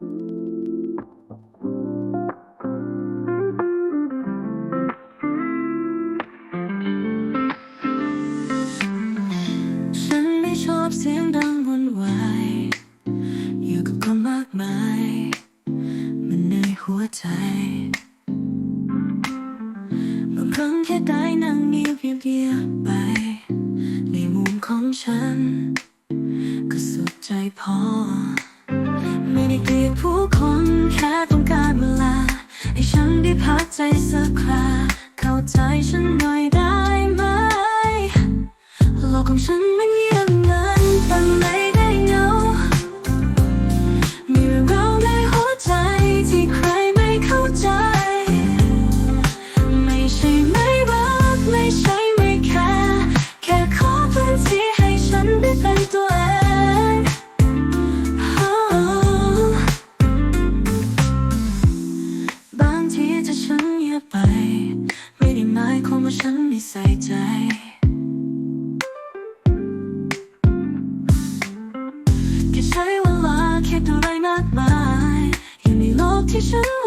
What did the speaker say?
ฉันไม่ชอบเสียงดังวุ่นวายอยู่กับคนมากมาย มันเหนื่อยหัวใจบางครั้งแค่ได้นั่งเงียบเงียบไป ในมุมของฉัน ก็สุดใจพอ ไม่ได้เกลียดผู้คนแค่ต้องการเวลา ให้ฉันได้พักใจสักคราเข้าใจฉันหน่อยได้ ฉันเงียบไป ไม่ได้หมายความว่าฉันไม่ใส่ใจแค่ใช้เวลาคิดอะไรมากมายอยู่ในโลกที่ฉัน